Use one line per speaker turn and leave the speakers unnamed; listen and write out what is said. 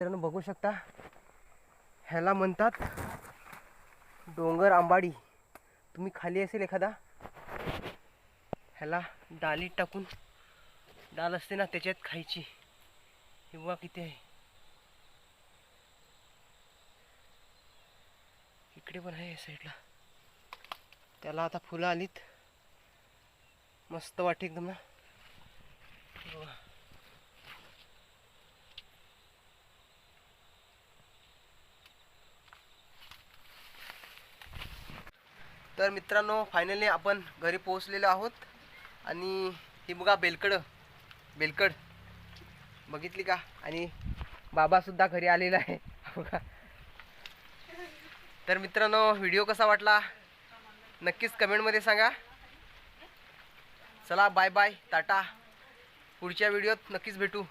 मित्रांनो बघू शकता. ह्याला म्हणतात डोंगर आंबाडी. तुम्ही खाली असेल एखादा ह्याला डालीत टाकून डाल असते ना त्याच्यात खायची. किंवा किती आहे. इकडे पण आहे या साईडला. त्याला आता फुलं आलीत. मस्त वाटे एकदम ना. तर मित्रांनो फायनली आपण घरी पोहोचलेलो आहोत. आणि ही बघा बेलकड. बेलकड. बघितली का? आणि बाबासुद्धा घरी आलेला आहे. बघा. तर मित्रांनो व्हिडिओ कसा वाटला? नक्कीच कमेंटमध्ये सांगा. चला बाय बाय टाटा. पुढच्या व्हिडिओत नक्कीच भेटू.